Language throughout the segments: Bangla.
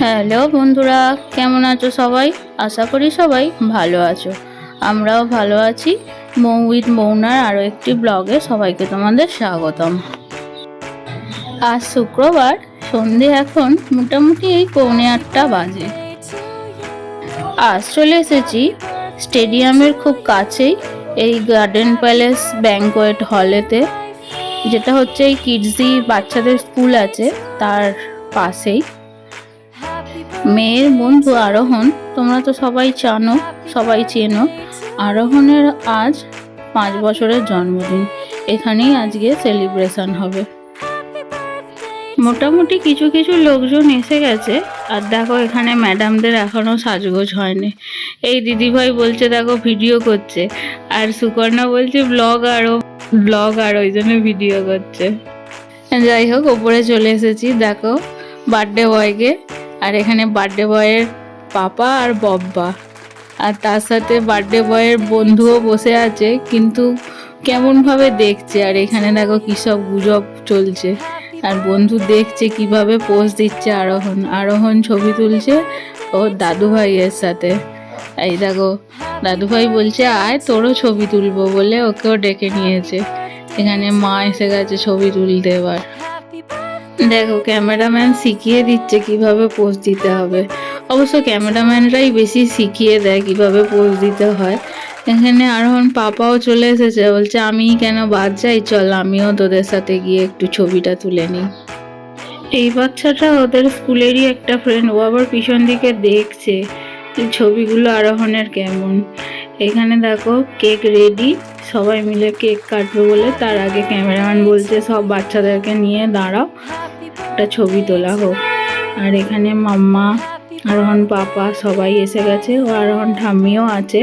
হ্যালো বন্ধুরা, কেমন আছো সবাই? আশা করি সবাই ভালো আছো। আমরাও ভালো আছি। মৌ উইথ মৌনার আরও একটি ব্লগে সবাইকে তোমাদের স্বাগতম। আজ শুক্রবার, সন্ধে এখন মোটামুটি এই পৌনে আটটা বাজে। আজ চলে এসেছি স্টেডিয়ামের খুব কাছেই এই গার্ডেন প্যালেস ব্যাঙ্কোয়েট হলেতে, যেটা হচ্ছে এই কিডজি বাচ্চাদের স্কুল আছে, তার পাশেই। মেয়ের বন্ধু আরোহণ, তোমরা তো সবাই জানো, সবাই চেনো। আরোহণের আজ পাঁচ বছরের জন্মদিন। এখানেই আজকে সেলিব্রেশন হবে। মোটামুটি কিছু কিছু লোকজন এসে গেছে। আর দেখো, এখানে ম্যাডামদের এখনও সাজগোজ হয়নি। এই দিদিভাই বলছে, দেখো ভিডিও করছে। আর সুকর্ণা বলছে ব্লগ আরও ব্লগ আর ওই জন্য ভিডিও করছে। যাই হোক, ওপরে চলে এসেছি। দেখো বার্থডে বয়কে আর এখানে বার্থডে বয়ের পাপা আর বব্বা। আর তার সাথে বার্থডে বয়ের বন্ধুও বসে আছে, কিন্তু কেমনভাবে দেখছে? আর এখানে দেখো কী সব গুজব চলছে। আর বন্ধু দেখছে কীভাবে পোজ দিচ্ছে আরোহণ। আরোহণ ছবি তুলছে ওর দাদু ভাইয়ের সাথে। এই দেখো দাদু ভাই বলছে, আয় তোরও ছবি তুলবো বলে ওকেও ডেকে নিয়েছে। এখানে মা এসে গেছে ছবি তুলতে এবার। দেখো, ক্যামেরাম্যান শিখিয়ে দিচ্ছে কীভাবে পোজ দিতে হবে। অবশ্য ক্যামেরাম্যানরাই বেশি শিখিয়ে দেয় কীভাবে পোজ দিতে হয়। এখানে আরোহণ পাপাও চলে এসেছে, বলছে, আমি কেন বাদ যাই? চল, আমিও তোদের সাথে গিয়ে একটু ছবিটা তুলে নিই। এই বাচ্চাটা ওদের স্কুলেরই একটা ফ্রেন্ড ও আবার পিছন দিকে দেখছে ছবিগুলো আরোহণের কেমন। এখানে দেখো কেক রেডি সবাই মিলে কেক কাটবে বলে তার আগে ক্যামেরাম্যান বলছে, সব বাচ্চাদেরকে নিয়ে দাঁড়াও, একটা ছবি তোলা হোক। আর এখানে মাম্মা, আরোহণ পাপা সবাই এসে গেছে, ও আরোহণ ঠাম্মিও আছে,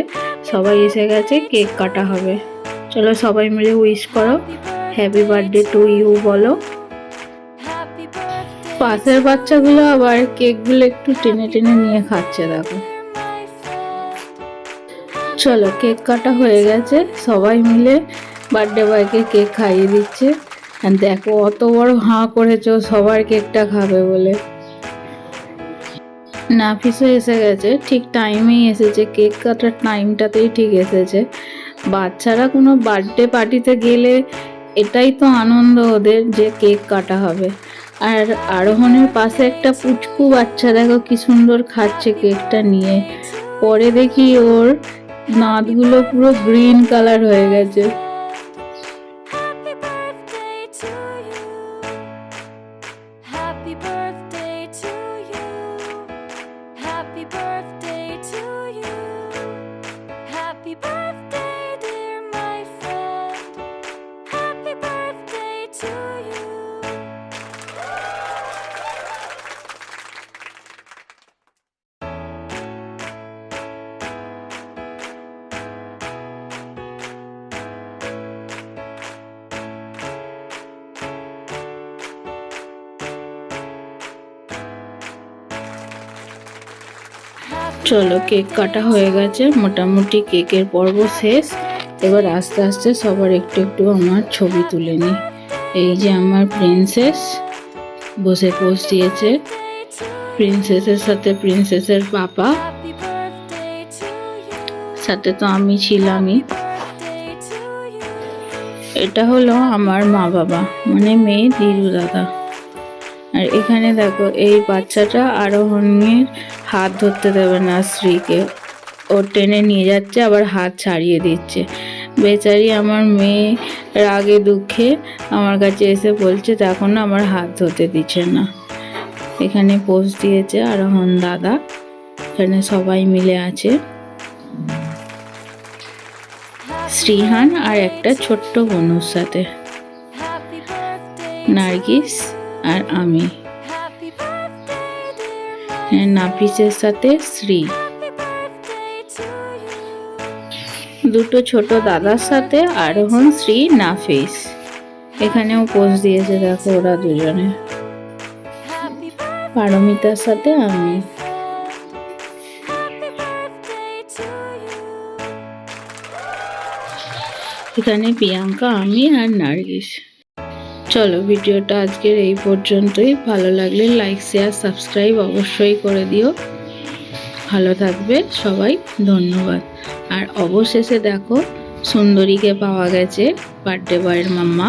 সবাই এসে গেছে, কেক কাটা হবে। চলো সবাই মিলে উইশ করো হ্যাপি বার্থডে টু ইউ বলো। পাশের বাচ্চাগুলো আবার কেকগুলো একটু টেনে টেনে নিয়ে খাচ্ছে, দেখো। চলো, কেক কাটা হয়ে গেছে। সবাই মিলে বার্থডে বয়কে কেক খাইয়ে দিচ্ছে। আর দেখো, অত বড় হাঁ করেছে, সবার কেকটা খাবে বলে। নাফিসও এসে গেছে। ঠিক টাইমেই এসেছে। কেক কাটার টাইমটাতেই ঠিক এসেছে। বাচ্চারা কোনো বার্থডে পার্টিতে গেলে এটাই তো আনন্দ ওদের যে কেক কাটা হবে। আর আরোহণের পাশে একটা পুচকু বাচ্চা দেখো, কি সুন্দর খাচ্ছে কেকটা নিয়ে। পরে দেখি ওর দাঁতগুলো পুরো গ্রিন কালার হয়ে গেছে। চলো কেক কাটা হয়ে গেছে, মোটামুটি কেকের পর্ব শেষ এবার আস্তে আস্তে সবার একটু একটু আমার ছবি তুলে নিই এই যে আমার প্রিন্সেস বসে পোজ দিয়েছে প্রিন্সেসের সাথে প্রিন্সেসের পাপা. সাথে তো আমি ছিলামই. এটা হলো আমার মা বাবা মানে মেয়ে দিদু দাদা আর এখানে দেখো, এই বাচ্চাটা আরোহণের হাত ধরতে দেবে না স্ত্রীকে। ও টেনে নিয়ে যাচ্ছে, আবার হাত ছাড়িয়ে দিচ্ছে। বেচারি আমার মেয়ে রাগে দুঃখে আমার কাছে এসে বলছে তখন আমার হাত ধরতে দিচ্ছে না। এখানে পোস্ট দিয়েছে আরোহণ দাদা, এখানে সবাই মিলে আছে। শ্রীহান আর একটা ছোট্ট বনুর সাথে। নার্গিস আর আমি। নাফিসের সাথে শ্রী. দুটো ছোট দাদার সাথে আরোহণ শ্রী নাফিস এখানেও পোজ দিয়েছে, দেখো ওরা দুজনে পারমিতার সাথে আমি. এখানে প্রিয়াঙ্কা, আমি আর নার্গিস চলো ভিডিওটা আজকের এই পর্যন্তই। ভালো লাগলে লাইক শেয়ার সাবস্ক্রাইব অবশ্যই করে দিও। ভালো থাকবে সবাই, ধন্যবাদ। আর অবশেষে দেখো, সুন্দরীকে পাওয়া গেছে বার্থডে বয়ের মাম্মা।